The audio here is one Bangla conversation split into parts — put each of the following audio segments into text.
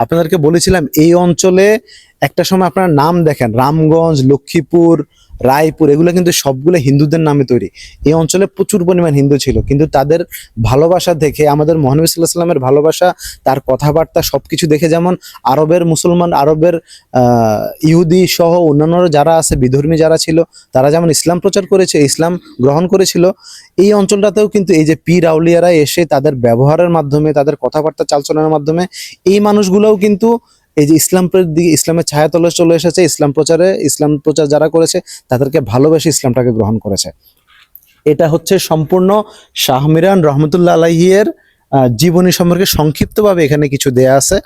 আপনাদেরকে বলেছিলাম এই অঞ্চলে একটা সময় আপনার নাম দেখেন রামগঞ্জ লক্ষ্মীপুর রায়পুর, এগুলো কিন্তু সবগুলো হিন্দুদের নামে তৈরি। এই অঞ্চলে প্রচুর পরিমাণ হিন্দু ছিল, কিন্তু তাদের ভালোবাসা দেখে, আমাদের মহানবী সাল্লাহ সাল্লামের ভালোবাসা, তার কথাবার্তা সব কিছু দেখে যেমন আরবের মুসলমান, আরবের ইহুদি সহ অন্যান্য যারা আছে, বিধর্মী যারা ছিল, তারা যেমন ইসলাম প্রচার করেছে, ইসলাম গ্রহণ করেছিল, এই অঞ্চলটাতেও কিন্তু এই যে পীর আউলিয়ারা এসে তাদের ব্যবহারের মাধ্যমে, তাদের কথাবার্তা চালচলনের মাধ্যমে, এই মানুষগুলোও কিন্তু এই যে ইসলামের দিকে, ইসলামের ছায়া ছায়াতলে চলে এসেছে, ইসলাম প্রচারে, ইসলাম প্রচার যারা করেছে, তাদেরকে ভালোবেসে ইসলামটাকে গ্রহণ করেছে। এটা হচ্ছে সম্পূর্ণ শাহমিরান রহমতুল্লাহ আলাহিয়ের জীবনী সম্পর্কে সংক্ষিপ্তভাবে এখানে কিছু দেয়া আছে।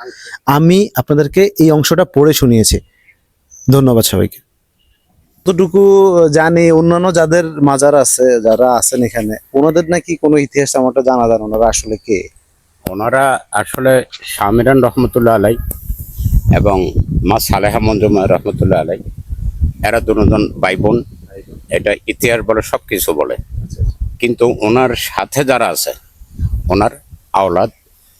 আমি আপনাদেরকে এই অংশটা পড়ে শুনিয়েছি। ধন্যবাদ সবাইকে। যতটুকু জানি অন্যান্য যাদের মাজার আছে, যারা আছেন এখানে, ওনাদের নাকি কোনো ইতিহাস আমারটা জানা যান ওনারা আসলে কে? ওনারা আসলে শামিরান রহমতুল্লাহ আলাই। এবং মা সালেহা মঞ্জুমা রহমতুল্লাহ আলাই। এরা দুজন ভাই বোন এটা ইতিহাস বলে সব কিছু বলে। কিন্তু ওনার সাথে যারা আছে ওনার আওলাদ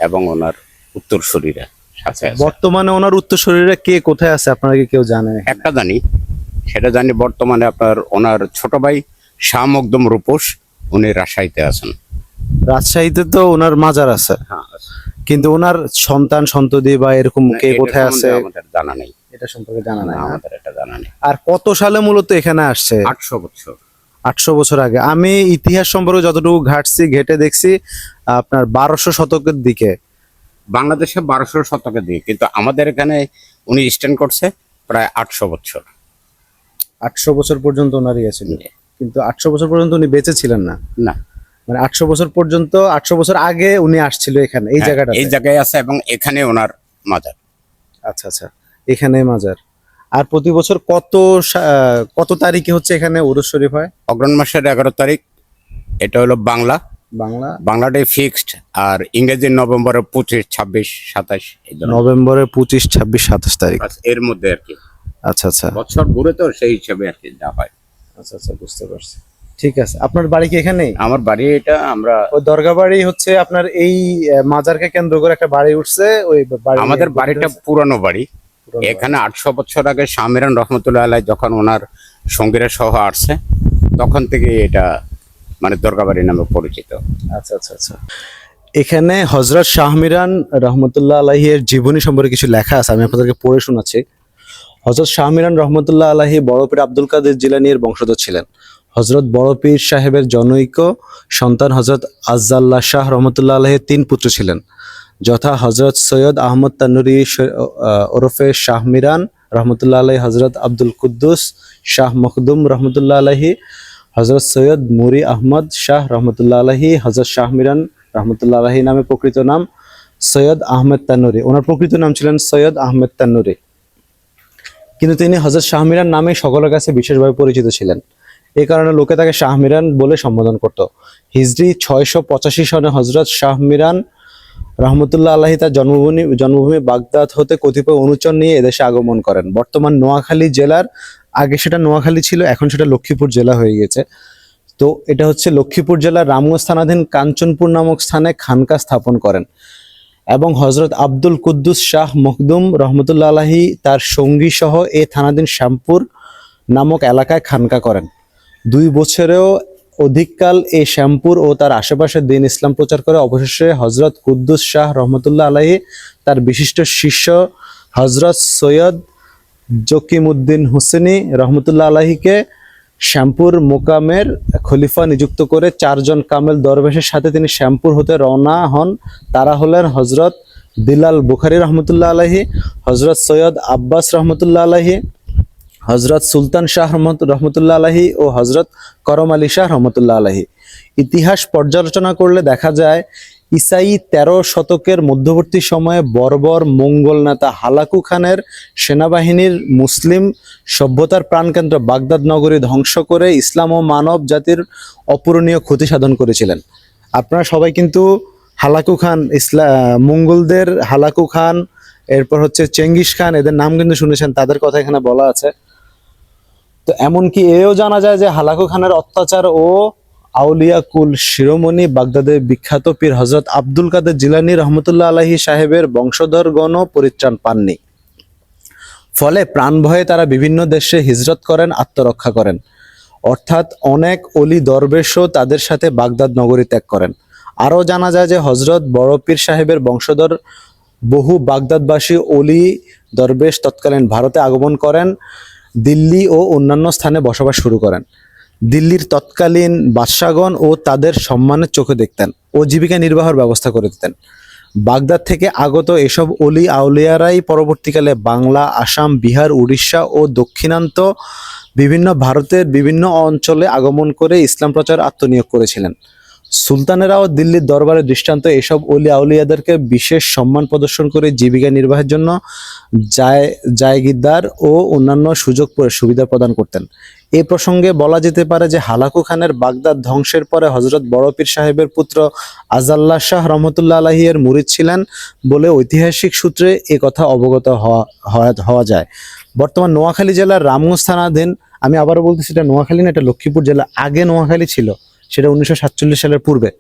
এবং ওনার উত্তরসূরিরা সাথে বর্তমানে ওনার উত্তর শরীরে কে কোথায় আছে আপনারা কি কেউ জানেন একটা জানি সেটা জানি বর্তমানে আপনার ওনার ছোট ভাই শাহ মকদম রূপোস উনি রাজশাহীতে আছেন। রাজশাহীতে তো ওনার মাজার আছে। হ্যাঁ কিন্তু ওনার সন্তান সন্ততি বা এরকম কে কোথায় আছে? আমাদের জানা নেই। এটা সম্পর্কে জানা নাই? আমাদের এটা জানা নেই। আর কত সালে মূলত এখানে আসছে? আটশো বছর। আটশো বছর আগে। আমি ইতিহাস সম্পর্কে যতটুকু ঘাটছি ঘেটে দেখছি আপনার বারোশো শতকের দিকে। বাংলাদেশে বারোশো শতকের দিকে কিন্তু আমাদের এখানে উনি স্ট্যান্ড করছে প্রায় আটশো বছর। আটশো বছর পর্যন্ত ওনার ইয়ে ছিল। কিন্তু আটশো বছর পর্যন্ত উনি বেঁচে ছিলেন না? না। মানে আটশো বছর পর্যন্ত আটশো বছর আগে উনি আসছিল এখানে এই হ্যাঁ, জায়গাটা এই জায়গায় আছে এবং এখানে ওনার মাজার। আচ্ছা আচ্ছা এখানে মাজার। আর প্রতি বছর কত কত তারিখে হচ্ছে এখানে উরুস শরীফ হয়? অগ্রহণ মাসের এগারো তারিখ এটা হলো বাংলা। বাংলা? বাংলাটাই ফিক্সড আর ইংরেজি নভেম্বরের পঁচিশ ছাব্বিশ সাতাশ নভেম্বরের পঁচিশ ছাব্বিশ সাতাশ তারিখ। এর মধ্যে আর কি। আচ্ছা আচ্ছা। বছর ঘুরে তো সেই হিসাবে আর কি যা হয়। আচ্ছা আচ্ছা বুঝতে পারছি। ঠিক আছে। আপনার বাড়ি কি এখানেই? আমার বাড়ি এটা আমরা ওই দরগা বাড়ি হচ্ছে আপনার এই মাজারকে কেন্দ্র করে একটা বাড়ি উঠছে ওই আমাদের বাড়িটা পুরানো বাড়ি। এখানে আটশো বছর আগে শামিরান রহমতুল্লাহ আলাই যখন ওনার সঙ্গীরা সহ আসছে তখন থেকে এটা মানে দরগাবাড়ি নামে পরিচিত। আচ্ছা আচ্ছা আচ্ছা। এখানে হজরত শাহমিরান রহমতুল্লাহ আলাহির জীবনী সম্পর্কে কিছু লেখা আছে আমি আপনাদেরকে পড়ে শোনাচ্ছি। হজরত শাহমিরান রহমতুল্লাহ আলাহি বড় পীর আব্দুল কাদের জিলানির বংশধর ছিলেন। হজরত বড় পীর সাহেবের জনৈক সন্তান হজরত আজ্জাল্লাহ শাহ রহমতুল্লাহ আলাহির তিন পুত্র ছিলেন, যথা হজরত সৈয়দ আহমদ তানুরি ওরফে শাহ মিরান রহমতুল্লাহ আলাহি হজরত আব্দুল কুদ্দুস শাহ মখদুম রহমতুল্লাহ আলাহি হজরত সৈয়দ মুরি আহমদ শাহ রহমতুল্লাহ আলাহি হজরত শাহ মিরান রহমতুল্লাহ আলাহি নামে প্রকৃত নাম সৈয়দ আহমেদ তানুরি ওনার প্রকৃত নাম ছিলেন সৈয়দ আহমেদ তানুরি কিন্তু তিনি হজরত শাহ মিরান নামে সকলের কাছে বিশেষভাবে পরিচিত ছিলেন। এই কারণে লোকে তাকে শাহ মিরান বলে সম্বোধন করত। হিজরি ছয়শো পঁচাশি সনে হজরত শাহ মিরান রহমতুল্লাহ আলাহি তার জন্মভূমি জন্মভূমি বাগদাদ হতে কতিপয় অনুচর নিয়ে এদেশে আগমন করেন। বর্তমান নোয়াখালী জেলার আগে সেটা নোয়াখালী ছিল, এখন সেটা লক্ষ্মীপুর জেলা হয়ে গেছে। তো এটা হচ্ছে লক্ষ্মীপুর জেলার রামগঞ্জ থানাধীন কাঞ্চনপুর নামক স্থানে খানকা স্থাপন করেন। এবং হজরত আব্দুল কুদ্দুস শাহ মখদুম রহমতুল্লাহ আলাহি তার সঙ্গী সহ এ থানাধীন শ্যামপুর নামক এলাকায় খানকা করেন। দুই বছরেও অধিককাল এই শ্যামপুর ও তার আশেপাশে দিন ইসলাম প্রচার করে। অবশেষে হজরত কুদ্দুস শাহ রহমতুল্লাহ আলাহি তার বিশিষ্ট শিষ্য হজরত সৈয়দ জকিমউদ্দিন হুসেনি রহমতুল্লাহ আলাহিকে শ্যামপুর মোকামের খলিফা নিযুক্ত করে চারজন কামেল দরবেশের সাথে তিনি শ্যামপুর হতে রওনা হন। তারা হলেন হজরত দিলাল বুখারি রহমতুল্লাহ আলাহি হজরত সৈয়দ আব্বাস রহমতুল্লাহ আলাহি হজরত সুলতান শাহ রহমত- রহমতুল্লাহ আলাহি ও হজরত করম আলী শাহ রহমতুল্লাহ আলাহি। ইতিহাস পর্যালোচনা করলে দেখা যায়, ইসাই তেরো শতকের মধ্যবর্তী সময়ে বর্বর মঙ্গল নেতা হালাকু খানের সেনাবাহিনীর মুসলিম সভ্যতার প্রাণকেন্দ্র বাগদাদ নগরী ধ্বংস করে ইসলাম ও মানব জাতির অপূরণীয় ক্ষতি সাধন করেছিলেন। আপনারা সবাই কিন্তু Hulagu Khan, Islam মঙ্গলদের Hulagu Khan, এরপর হচ্ছে চেঙ্গিস খান, এদের নাম কিন্তু শুনেছেন, তাদের কথা এখানে বলা আছে। তো এমনকি এও জানা যায় যে হালাকু খানের অত্যাচার ও আউলিয়া কুল শিরোমণি বাগদাদের বিখ্যাত পীর হজরত আব্দুল কাদের জিলানী রহমতুল্লাহ আলাহি সাহেবের বংশধরগণও পরিত্রাণ পাননি। ফলে প্রাণ ভয়ে তারা বিভিন্ন দেশে হিজরত করেন, আত্মরক্ষা করেন। অর্থাৎ অনেক অলি দরবেশও তাদের সাথে বাগদাদ নগরী ত্যাগ করেন। আরও জানা যায় যে হজরত বড় পীর সাহেবের বংশধর বহু বাগদাদবাসী অলি দরবেশ তৎকালীন ভারতে আগমন করেন। দিল্লি ও অন্যান্য স্থানে বসবাস শুরু করেন। দিল্লির তৎকালীন বাদশাগণ ও তাদের সম্মানের চোখে দেখতেন ও জীবিকা নির্বাহের ব্যবস্থা করে দিতেন। বাগদাদ থেকে আগত এসব অলি আউলিয়ারাই পরবর্তীকালে বাংলা, আসাম, বিহার, উড়িষ্যা ও দক্ষিণান্ত বিভিন্ন ভারতের বিভিন্ন অঞ্চলে আগমন করে ইসলাম প্রচার আত্মনিয়োগ করেছিলেন। সুলতানেরাও দিল্লির দরবারে দৃষ্টান্ত এসব অলি আউলিয়াদেরকে বিশেষ সম্মান প্রদর্শন করে জীবিকা নির্বাহের জন্য জায়, জায়গিরদার ও অন্যান্য সুযোগ সুবিধা প্রদান করতেন। এ প্রসঙ্গে বলা যেতে পারে যে হালাকু খানের বাগদাদ ধ্বংসের পরে হজরত বড় পীর সাহেবের পুত্র আজাল্লাহ শাহ রহমতুল্লাহ আলাহিয়ের মুরিদ ছিলেন বলে ঐতিহাসিক সূত্রে এ কথা অবগত হওয়া যায়। বর্তমান নোয়াখালী জেলার রামগঞ্জ থানাধীন, আমি আবারও বলতেছি এটা নোয়াখালী না, এটা লক্ষ্মীপুর জেলা আগে নোয়াখালী ছিল। সেটা উনিশশো সাতচল্লিশ সালের পূর্বে।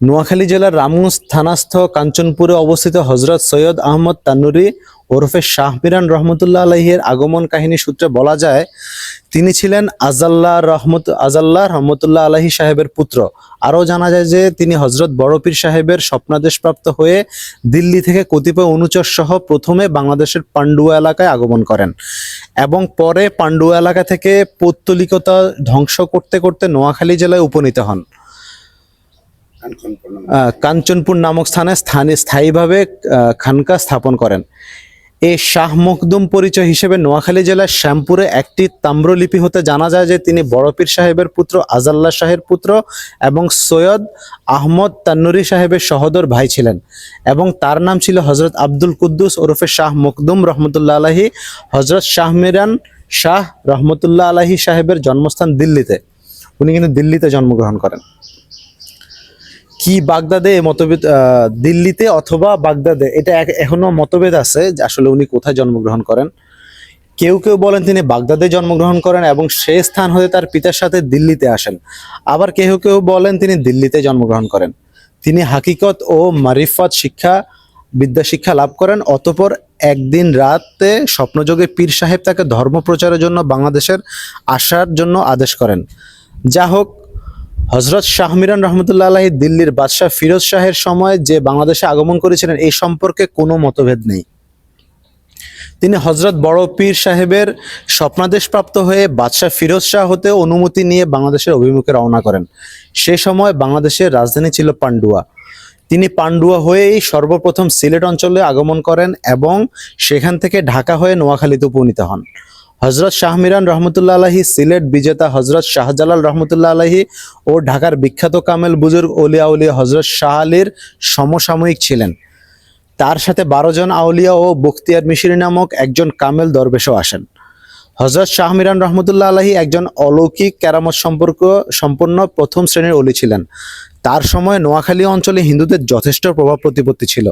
নোয়াখালী জেলার রামগঞ্জ থানাস্থ কাঞ্চনপুরে অবস্থিত হজরত সৈয়দ আহমদ তান্নুরি ওরফে শাহ মিরান রহমতুল্লাহ আলহির আগমন কাহিনী সূত্রে বলা যায়, তিনি ছিলেন আজাল্লাহ রহমত, আজাল্লাহ রহমতুল্লাহ আলহি সাহেবের পুত্র। আরও জানা যায় যে তিনি হজরত বড়পীর সাহেবের স্বপ্নাদেশপ্রাপ্ত হয়ে দিল্লি থেকে কতিপয় অনুচর সহ প্রথমে বাংলাদেশের পান্ডুয়া এলাকায় আগমন করেন এবং পরে পান্ডুয়া এলাকা থেকে পৌত্তলিকতা ধ্বংস করতে করতে নোয়াখালী জেলায় উপনীত হন। কাঞ্চনপুর নামক স্থানে স্থানে স্থায়ীভাবে খানকা স্থাপন করেন। এই শাহ মখদুম পরিচয় হিসেবে নোয়াখালী জেলার শ্যামপুরে একটি তাম্রলিপি হতে জানা যায় যে তিনি বড়পীর সাহেবের পুত্র, আজাল্লাহ শাহের পুত্র এবং সৈয়দ আহমদ তান্নুরি সাহেবের সহদর ভাই ছিলেন এবং তার নাম ছিল হজরত আব্দুল কুদ্দুস ওরফে শাহ মখদুম রহমতুল্লাহ আলাহি হজরত শাহ মিরান শাহ রহমতুল্লাহ আলাহি সাহেবের জন্মস্থান দিল্লিতে। উনি কিন্তু দিল্লিতে জন্মগ্রহণ করেন। কি বাগদাদে মতভেদ দিল্লিতে অথবা বাগদাদে? এটা এখনও মতভেদ আছে যে আসলে উনি কোথায় জন্মগ্রহণ করেন। কেউ কেউ বলেন তিনি বাগদাদে জন্মগ্রহণ করেন এবং সে স্থান হতে তার পিতার সাথে দিল্লিতে আসেন। আবার কেউ কেউ বলেন তিনি দিল্লিতে জন্মগ্রহণ করেন। তিনি হাকিকত ও মারিফত শিক্ষা, বিদ্যা শিক্ষা লাভ করেন, অতপর একদিন রাতে স্বপ্নযোগে পীর সাহেব তাকে ধর্ম প্রচারের জন্য বাংলাদেশের আসার জন্য আদেশ করেন। যা হোক হজরত শাহ মিরান রহমতুল্লাহ আলাহি দিল্লির বাদশাহ ফিরোজ শাহের সময় যে বাংলাদেশে আগমন করেছিলেন, এই সম্পর্কে কোনো মতভেদ নেই। তিনি হজরত বড় পীর সাহেবের স্বপ্নাদেশপ্রাপ্ত হয়ে বাদশাহ ফিরোজ শাহ হতে অনুমতি নিয়ে বাংলাদেশের অভিমুখে রওনা করেন। সে সময় বাংলাদেশের রাজধানী ছিল পান্ডুয়া। তিনি পান্ডুয়া হয়েই সর্বপ্রথম সিলেট অঞ্চলে আগমন করেন এবং সেখান থেকে ঢাকা হয়ে নোয়াখালীতে উপনীত হন। হজরত শাহ মিরান রহমতুল্লাহ আলাহি সিলেট বিজেতা হজরত শাহজালাল রহমতুল্লাহ আলাহি ও ঢাকার বিখ্যাত কামেল বুজুর্গ ওলিয়া উলিয়া হজরত শাহ আলীর সমসাময়িক ছিলেন। তার সাথে বারো জন আউলিয়া ও বখতিয়ার মিশরি নামক একজন কামেল দরবেশও আসেন। হজরত শাহ মিরান রহমতুল্লাহ আলাহি একজন অলৌকিক ক্যারামত সম্পর্ক সম্পন্ন প্রথম শ্রেণির অলি ছিলেন। তার সময় নোয়াখালী অঞ্চলে হিন্দুদের যথেষ্ট প্রভাব প্রতিপত্তি ছিল।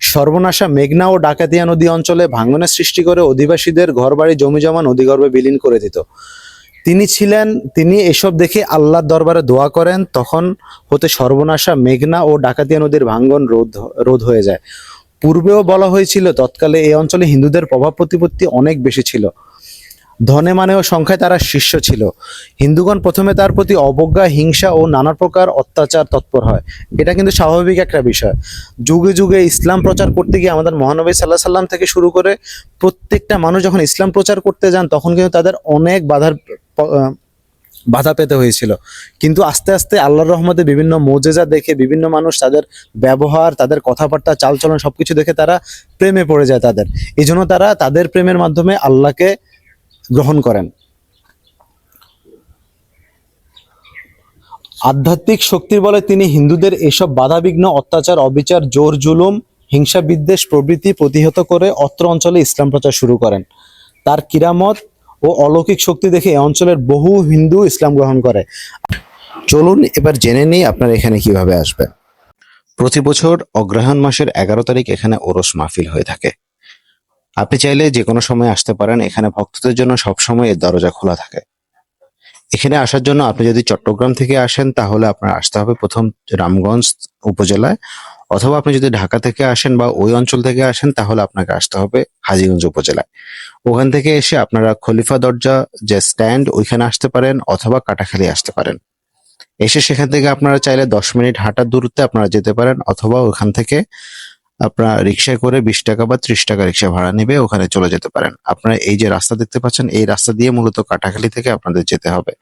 সর্বনাশা মেঘনা ও ডাকাতিয়া নদী অঞ্চলে ভাঙনের সৃষ্টি করে অধিবাসীদের ঘরবাড়ি, জমিজমা, নদীগর্ভে বিলীন করে দিত। তিনি ছিলেন, তিনি এসব দেখে আল্লাহর দরবারে দোয়া করেন, তখন হতে সর্বনাশা মেঘনা ও ডাকাতিয়া নদীর ভাঙ্গন রোধ রোধ হয়ে যায়। পূর্বেও বলা হয়েছিল, তৎকালে এই অঞ্চলে হিন্দুদের প্রভাব প্রতিপত্তি অনেক বেশি ছিল। ধনে মানে ও সংখ্যায় তারা শীর্ষ ছিল। হিন্দুগণ প্রথমে তার প্রতি অবজ্ঞা, হিংসা ও নানা প্রকার অত্যাচার তৎপর হয়। এটা কিন্তু স্বাভাবিক একটা বিষয়। যুগে যুগে ইসলাম প্রচার করতে গিয়ে আমাদের মহানবী সাল্লাহ সাল্লাম থেকে শুরু করে প্রত্যেকটা মানুষ যখন ইসলাম প্রচার করতে যান, তখন কিন্তু তাদের অনেক বাধার বাধা পেতে হয়েছিল। কিন্তু আস্তে আস্তে আল্লাহর রহমতে বিভিন্ন মোজেজা দেখে, বিভিন্ন মানুষ তাদের ব্যবহার, তাদের কথাবার্তা, চালচলন সবকিছু দেখে তারা প্রেমে পড়ে যায় তাদের। এই তারা তাদের প্রেমের মাধ্যমে আল্লাহকে গ্রহণ করেন। আধ্যাত্মিক শক্তির বলে তিনি হিন্দুদের এসব বাধাবিঘ্ন, অত্যাচার, অবিচার, জোর, জুলুম হিংসা বিদ্বেষ প্রভৃতি প্রতিহত করে অত্র অঞ্চলে ইসলাম প্রচার শুরু করেন। তার কিরামত ও অলৌকিক শক্তি দেখে এই অঞ্চলের বহু হিন্দু ইসলাম গ্রহণ করে। চলুন এবার জেনে নিই আপনার এখানে কীভাবে আসবেন প্রতি বছর অগ্রহায়ণ মাসের এগারো তারিখ এখানে ওরস মাহফিল হয়ে থাকে। আপনি চাইলে যে কোনো সময় আসতে পারেন, এখানে ভক্তদের জন্য সবসময় এর দরজা খোলা থাকে। এখানে আসার জন্য আপনি যদি চট্টগ্রাম থেকে আসেন, তাহলে আপনার আসতে হবে প্রথম রামগঞ্জ উপজেলায়। অথবা আপনি যদি ঢাকা থেকে আসেন বা ওই অঞ্চল থেকে আসেন, তাহলে আপনাকে আসতে হবে হাজিগঞ্জ উপজেলায়। ওখান থেকে এসে আপনারা খলিফা দরজা, যে স্ট্যান্ড, ওইখানে আসতে পারেন অথবা কাটাখালি আসতে পারেন। এসে সেখান থেকে আপনারা চাইলে দশ মিনিট হাঁটার দূরত্বে আপনারা যেতে পারেন, অথবা ওখান থেকে আপনারা রিক্সায় করে বিশ টাকা বা ত্রিশ টাকা রিক্সা ভাড়া নেবে, ওখানে চলে যেতে পারেন। আপনারা এই যে রাস্তা দেখতে পাচ্ছেন, এই রাস্তা দিয়ে মূলত কাটাখালী থেকে আপনাদের যেতে হবে।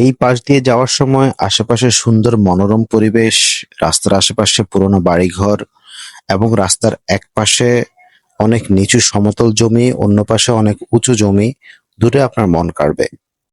এই পাশ দিয়ে যাওয়ার সময় আশেপাশে সুন্দর মনোরম পরিবেশ, রাস্তার আশেপাশে পুরনো বাড়িঘর এবং রাস্তার এক পাশে অনেক নিচু সমতল জমি, অন্য পাশে অনেক উঁচু জমি দূরে আপনার মন কাড়বে।